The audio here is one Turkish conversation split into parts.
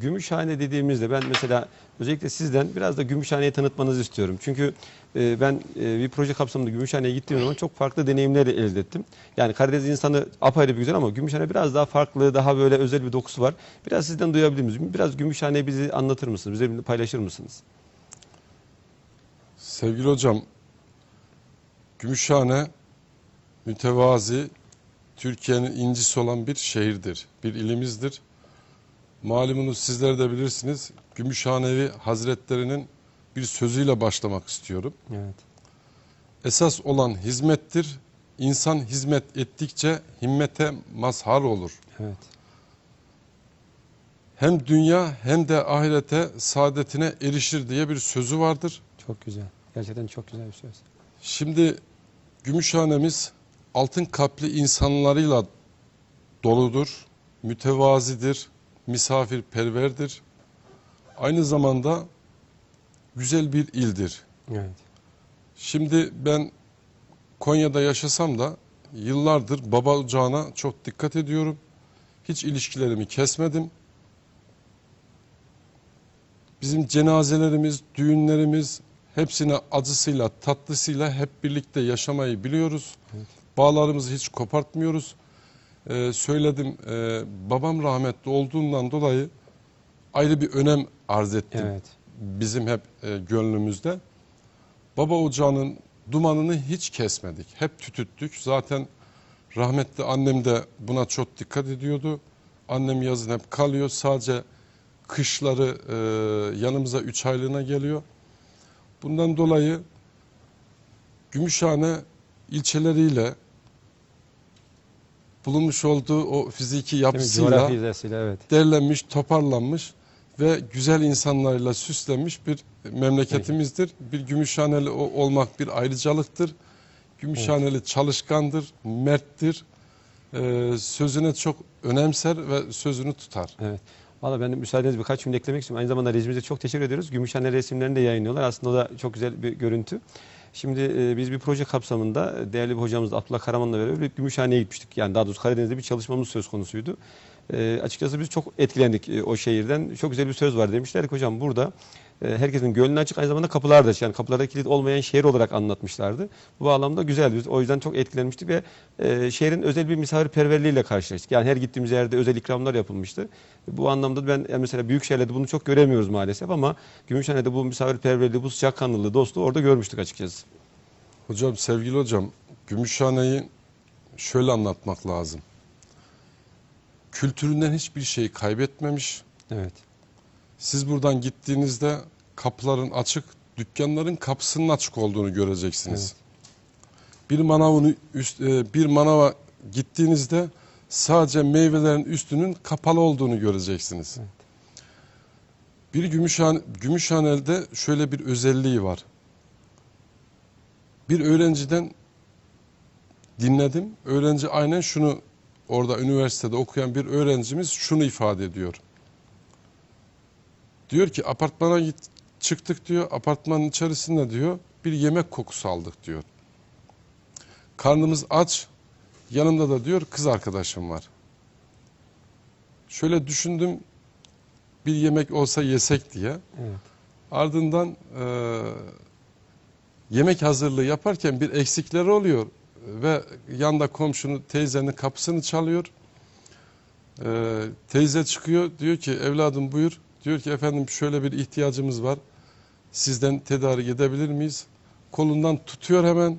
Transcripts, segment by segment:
Gümüşhane dediğimizde ben mesela özellikle sizden biraz da Gümüşhane'yi tanıtmanızı istiyorum. Çünkü e, ben e, bir proje kapsamında Gümüşhane'ye gittiğim zaman çok farklı deneyimler elde ettim. Yani Karadeniz insanı apayrı bir güzel ama Gümüşhane biraz daha farklı, daha böyle özel bir dokusu var. Biraz sizden duyabilir miyiz? Biraz Gümüşhane'yi bizi anlatır mısınız? Bize paylaşır mısınız? Sevgili hocam, Gümüşhane mütevazi, Türkiye'nin incisi olan bir şehirdir, bir ilimizdir. Malumunuz sizler de bilirsiniz, Gümüşhanevi Hazretlerinin bir sözüyle başlamak istiyorum. Evet. Esas olan hizmettir, insan hizmet ettikçe himmete mazhar olur. Evet. Hem dünya hem de ahirete saadetine erişir diye bir sözü vardır. Çok güzel. Gerçekten çok güzel bir söz. Şimdi Gümüşhanemiz altın kalpli insanlarıyla doludur, mütevazidir, misafirperverdir. Aynı zamanda güzel bir ildir. Evet. Şimdi ben Konya'da yaşasam da yıllardır baba ocağına çok dikkat ediyorum. Hiç ilişkilerimi kesmedim. Bizim cenazelerimiz, düğünlerimiz hepsine acısıyla, tatlısıyla hep birlikte yaşamayı biliyoruz. Bağlarımızı hiç kopartmıyoruz. Ee, söyledim, e, babam rahmetli olduğundan dolayı ayrı bir önem arz ettim Evet. bizim hep e, gönlümüzde. Baba ocağının dumanını hiç kesmedik. Hep tütüttük. Zaten rahmetli annem de buna çok dikkat ediyordu. Annem yazın hep kalıyor. Sadece kışları e, yanımıza üç aylığına geliyor. Bundan dolayı Gümüşhane ilçeleriyle bulunmuş olduğu o fiziki yapısıyla evet. derlenmiş, toparlanmış ve güzel insanlarla süslenmiş bir memleketimizdir. Bir Gümüşhaneli olmak bir ayrıcalıktır. Gümüşhaneli çalışkandır, merttir. Ee, sözüne çok önemser ve sözünü tutar. Evet. Valla ben de müsaadenizle birkaç cümle eklemek istiyorum. Aynı zamanda rejimize çok teşekkür ediyoruz. Gümüşhane resimlerini de yayınlıyorlar. Aslında o da çok güzel bir görüntü. Şimdi e, biz bir proje kapsamında e, değerli bir hocamız Abdullah Karaman'la beraber Gümüşhane'ye gitmiştik. Yani daha doğrusu Karadeniz'de bir çalışmamız söz konusuydu. E, açıkçası biz çok etkilendik e, o şehirden. Çok güzel bir söz var demişler ki hocam burada e, herkesin gönlü açık aynı zamanda kapılar da. Yani kapılarda kilit olmayan şehir olarak anlatmışlardı. Bu bağlamda güzeldi. Biz o yüzden çok etkilenmiştik ve e, şehrin özel bir misafirperverliğiyle karşılaştık. Yani her gittiğimiz yerde özel ikramlar yapılmıştı. Bu anlamda ben yani mesela büyük şehirlerde bunu çok göremiyoruz maalesef ama Gümüşhane'de bu misafirperverliği, bu sıcakkanlılığı, dostluğu orada görmüştük açıkçası. Hocam, sevgili hocam, Gümüşhane'yi şöyle anlatmak lazım. Kültüründen hiçbir şey kaybetmemiş. Evet. Siz buradan gittiğinizde kapıların açık, dükkanların kapısının açık olduğunu göreceksiniz. Bir manavın üst, e, bir manava gittiğinizde sadece meyvelerin üstünün kapalı olduğunu göreceksiniz. Evet. Bir Gümüşhane, Gümüşhaneli'de şöyle bir özelliği var. Bir öğrenciden dinledim. Öğrenci aynen şunu orada üniversitede okuyan bir öğrencimiz şunu ifade ediyor. Diyor ki apartmana git, çıktık diyor. Apartmanın içerisinde diyor bir yemek kokusu aldık diyor. Karnımız aç. Yanımda da diyor kız arkadaşım var. Şöyle düşündüm bir yemek olsa yesek diye. Evet. Ardından e, yemek hazırlığı yaparken bir eksikleri oluyor ve yanda komşunun teyzenin kapısını çalıyor. E, teyze çıkıyor diyor ki evladım buyur. Diyor ki efendim şöyle bir ihtiyacımız var. Sizden tedarik edebilir miyiz? Kolundan tutuyor hemen.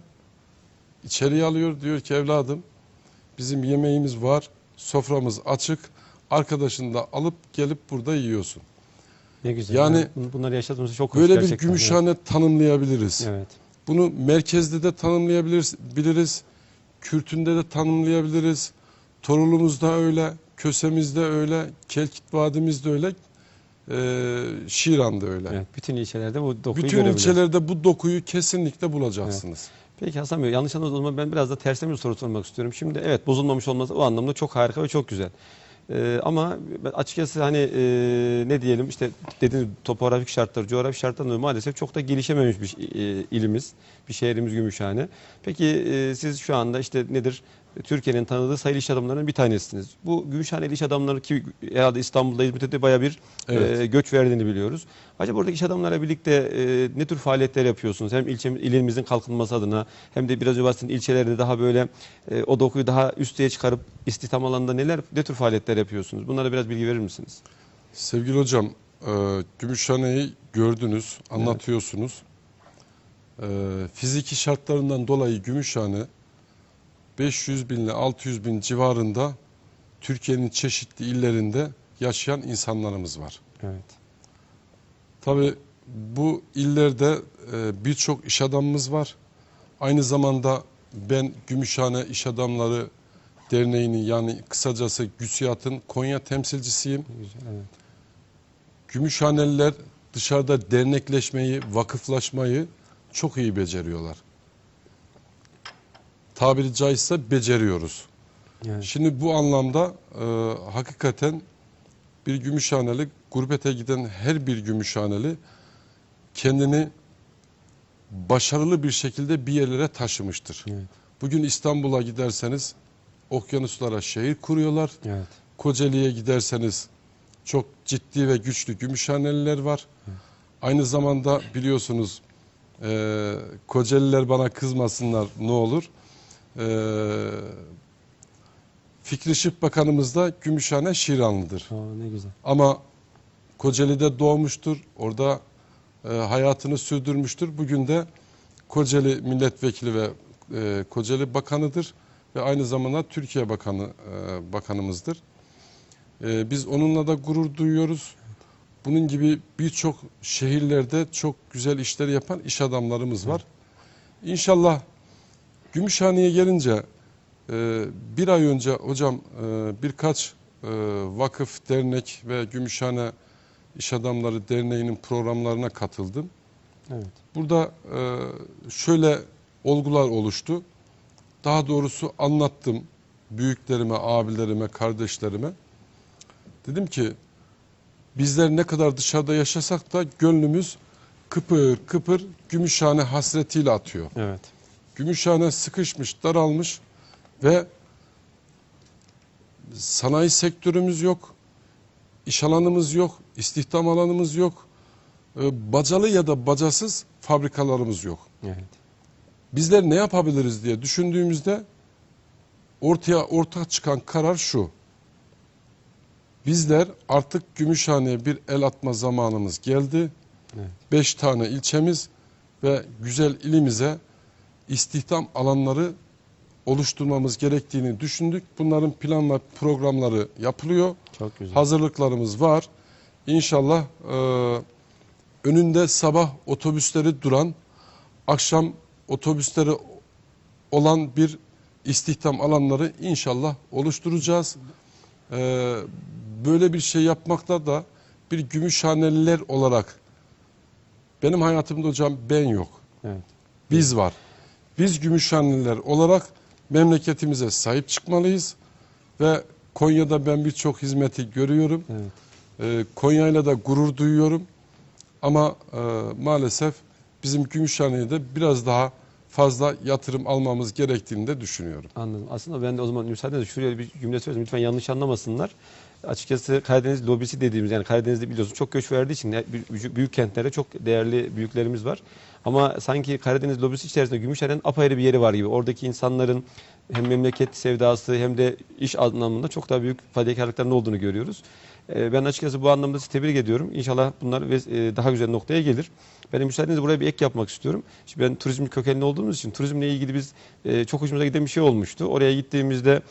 içeriye alıyor. Diyor ki evladım bizim yemeğimiz var. Soframız açık. Arkadaşını da alıp gelip burada yiyorsun. Ne güzel. Yani Bun- bunları yaşadığımızda çok hoş Böyle bir. Gümüşhane tanımlayabiliriz. Evet. Bunu merkezde de tanımlayabiliriz, biliriz. Kürtünde de tanımlayabiliriz. Torulumuzda öyle, Kösemizde öyle, Kelkit Vadimizde öyle, eee Şiran'da öyle. evet. Bütün ilçelerde bu dokuyu Bütün ilçelerde bu dokuyu kesinlikle bulacaksınız. Peki Hasan Bey yanlış anladığınız zaman ben biraz da tersine bir soru sormak istiyorum. Şimdi evet bozulmamış olması o anlamda çok harika ve çok güzel. Ee, ama açıkçası hani e, ne diyelim işte dediğiniz topografik şartlar, coğrafi şartlar dolayı maalesef çok da gelişememiş bir e, ilimiz, bir şehrimiz Gümüşhane. Peki e, siz şu anda işte nedir Türkiye'nin tanıdığı sayılı iş adamlarının bir tanesiniz. Bu Gümüşhaneli iş adamları ki herhalde İstanbul'da İzmit'te bayağı bir Evet. e, göç verdiğini biliyoruz. Acaba buradaki iş adamlarla birlikte e, ne tür faaliyetler yapıyorsunuz? Hem ilçemiz, ilimizin kalkınması adına hem de biraz bahsettiğim ilçelerde daha böyle e, o dokuyu daha üsteye çıkarıp istihdam alanında neler ne tür faaliyetler yapıyorsunuz? Bunlara biraz bilgi verir misiniz? Sevgili hocam, e, Gümüşhane'yi gördünüz, anlatıyorsunuz. E, fiziki şartlarından dolayı Gümüşhane 500 bin ile 600 bin civarında Türkiye'nin çeşitli illerinde yaşayan insanlarımız var. Evet. Tabii bu illerde e, birçok iş adamımız var. Aynı zamanda ben Gümüşhane İş Adamları Derneği'nin yani kısacası GÜSİAD'ın Konya temsilcisiyim. Evet. Gümüşhaneliler dışarıda dernekleşmeyi, vakıflaşmayı çok iyi beceriyorlar. Tabiri caizse beceriyoruz. Evet. Şimdi bu anlamda e, hakikaten bir Gümüşhaneli, gurbete giden her bir Gümüşhaneli kendini başarılı bir şekilde bir yerlere taşımıştır. Evet. Bugün İstanbul'a giderseniz okyanuslara şehir kuruyorlar. Evet. Kocaeli'ye giderseniz çok ciddi ve güçlü Gümüşhaneliler var. Aynı zamanda biliyorsunuz e, Kocaeliler bana kızmasınlar ne olur. E, Fikri Şık Bakanımız da Gümüşhane Şiranlıdır. Aa, ne güzel. Ama Kocaeli'de doğmuştur. Orada e, hayatını sürdürmüştür. Bugün de Kocaeli milletvekili ve e, Kocaeli bakanıdır ve aynı zamanda Türkiye Bakanı e, bakanımızdır. E, biz onunla da gurur duyuyoruz. Bunun gibi birçok şehirlerde çok güzel işler yapan iş adamlarımız var. İnşallah Gümüşhane'ye gelince e, bir ay önce hocam e, birkaç e, vakıf, dernek ve Gümüşhane İş Adamları Derneği'nin programlarına katıldım. Evet. Burada e, şöyle olgular oluştu. Daha doğrusu anlattım büyüklerime, abilerime, kardeşlerime. Dedim ki bizler ne kadar dışarıda yaşasak da gönlümüz kıpır kıpır Gümüşhane hasretiyle atıyor. Evet. Gümüşhane sıkışmış, daralmış ve sanayi sektörümüz yok, iş alanımız yok, istihdam alanımız yok, e, bacalı ya da bacasız fabrikalarımız yok. Evet. Bizler ne yapabiliriz diye düşündüğümüzde ortaya ortak çıkan karar şu. Bizler artık Gümüşhane'ye bir el atma zamanımız geldi. Evet. Beş tane ilçemiz ve güzel ilimize istihdam alanları oluşturmamız gerektiğini düşündük. Bunların plan ve programları yapılıyor. Çok güzel. Hazırlıklarımız var. İnşallah e, önünde sabah otobüsleri duran, akşam otobüsleri olan bir istihdam alanları inşallah oluşturacağız. E, böyle bir şey yapmakta da bir Gümüşhaneliler olarak benim hayatımda hocam ben yok. Evet. Biz var. Biz Gümüşhaneliler olarak memleketimize sahip çıkmalıyız ve Konya'da ben birçok hizmeti görüyorum. Evet. Ee, Konya'yla da gurur duyuyorum. Ama e, maalesef bizim Gümüşhane'ye de biraz daha fazla yatırım almamız gerektiğini de düşünüyorum. Anladım. Aslında ben de o zaman müsaadenizle şuraya bir cümle söyleyeyim. Lütfen yanlış anlamasınlar. Açıkçası Karadeniz lobisi dediğimiz yani Karadeniz'de biliyorsun çok göç verdiği için büyük, kentlerde çok değerli büyüklerimiz var. Ama sanki Karadeniz lobisi içerisinde Gümüşhane'nin apayrı bir yeri var gibi. Oradaki insanların hem memleket sevdası hem de iş anlamında çok daha büyük fedakarlıkların olduğunu görüyoruz. Ee, Ben açıkçası bu anlamda sizi tebrik ediyorum. İnşallah bunlar e, daha güzel noktaya gelir. Ben de müsaadenizle buraya bir ek yapmak istiyorum. Şimdi ben turizm kökenli olduğumuz için turizmle ilgili biz e, çok hoşumuza giden bir şey olmuştu. Oraya gittiğimizde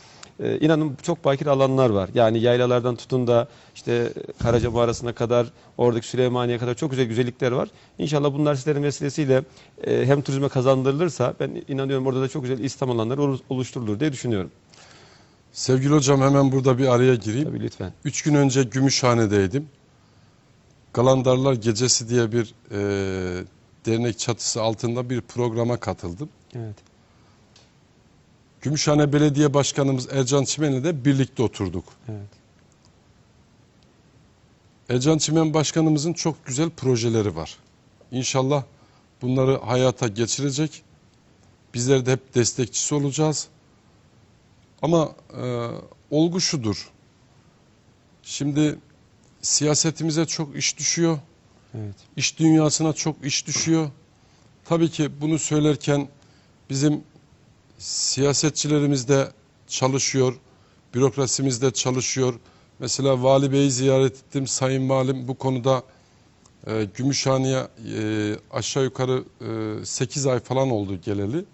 e, inanın çok bakir alanlar var. Yani yaylalardan tutun da işte Karaca Mağarası'na kadar, oradaki Süleymaniye kadar çok güzel güzellikler var. İnşallah bunlar sizlerin vesilesiyle e, hem turizme kazandırılırsa ben inanıyorum orada da çok güzel İslam alanları olu- oluşturulur diye düşünüyorum. Sevgili hocam hemen burada bir araya gireyim. Tabii lütfen. Üç gün önce Gümüşhane'deydim. Galandarlar Gecesi diye bir e, dernek çatısı altında bir programa katıldım. Evet. Gümüşhane Belediye Başkanımız Ercan Çimen'le de birlikte oturduk. Evet. Ercan Çimen Başkanımızın çok güzel projeleri var. İnşallah bunları hayata geçirecek. Bizler de hep destekçisi olacağız. Ama e, olgu şudur. Şimdi siyasetimize çok iş düşüyor. Evet. İş dünyasına çok iş düşüyor. Tabii ki bunu söylerken bizim siyasetçilerimiz de çalışıyor, bürokrasimiz de çalışıyor. Mesela Vali Bey'i ziyaret ettim. Sayın Valim bu konuda e, Gümüşhane'ye e, aşağı yukarı e, 8 ay falan oldu geleli.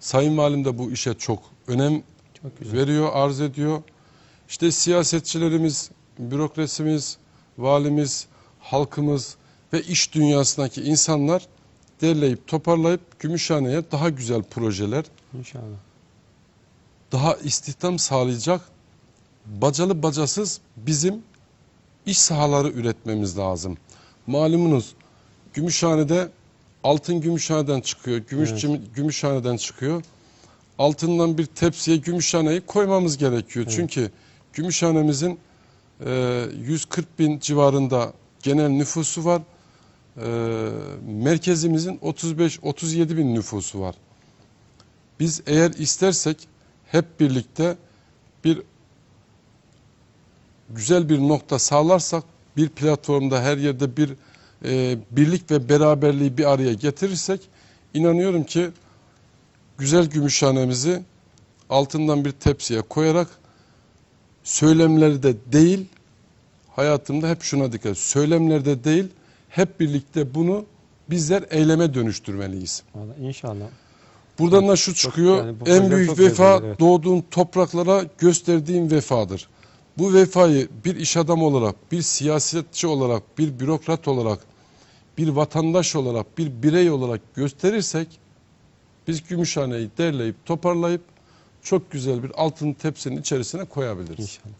Sayın Valim de bu işe çok önem Çok güzel. veriyor, arz ediyor. İşte siyasetçilerimiz, bürokrasimiz, valimiz, halkımız ve iş dünyasındaki insanlar derleyip toparlayıp Gümüşhane'ye daha güzel projeler, İnşallah. daha istihdam sağlayacak bacalı bacasız bizim iş sahaları üretmemiz lazım. Malumunuz Gümüşhane'de altın Gümüşhane'den çıkıyor, gümüş Evet. Gümüşhane'den çıkıyor. Altından bir tepsiye Gümüşhane'yi koymamız gerekiyor. Evet. Çünkü Gümüşhane'mizin e, 140 bin civarında genel nüfusu var. E, merkezimizin 35-37 bin nüfusu var. Biz eğer istersek hep birlikte bir güzel bir nokta sağlarsak bir platformda her yerde bir e, birlik ve beraberliği bir araya getirirsek inanıyorum ki güzel gümüşhanemizi altından bir tepsiye koyarak söylemlerde değil hayatımda hep şuna dikkat söylemlerde değil hep birlikte bunu bizler eyleme dönüştürmeliyiz. Vallahi inşallah. Buradan da şu çıkıyor. yani bu en büyük vefa evet. doğduğun topraklara gösterdiğin vefadır. Bu vefayı bir iş adamı olarak, bir siyasetçi olarak, bir bürokrat olarak, bir vatandaş olarak, bir birey olarak gösterirsek biz Gümüşhane'yi derleyip toparlayıp çok güzel bir altın tepsinin içerisine koyabiliriz. İnşallah.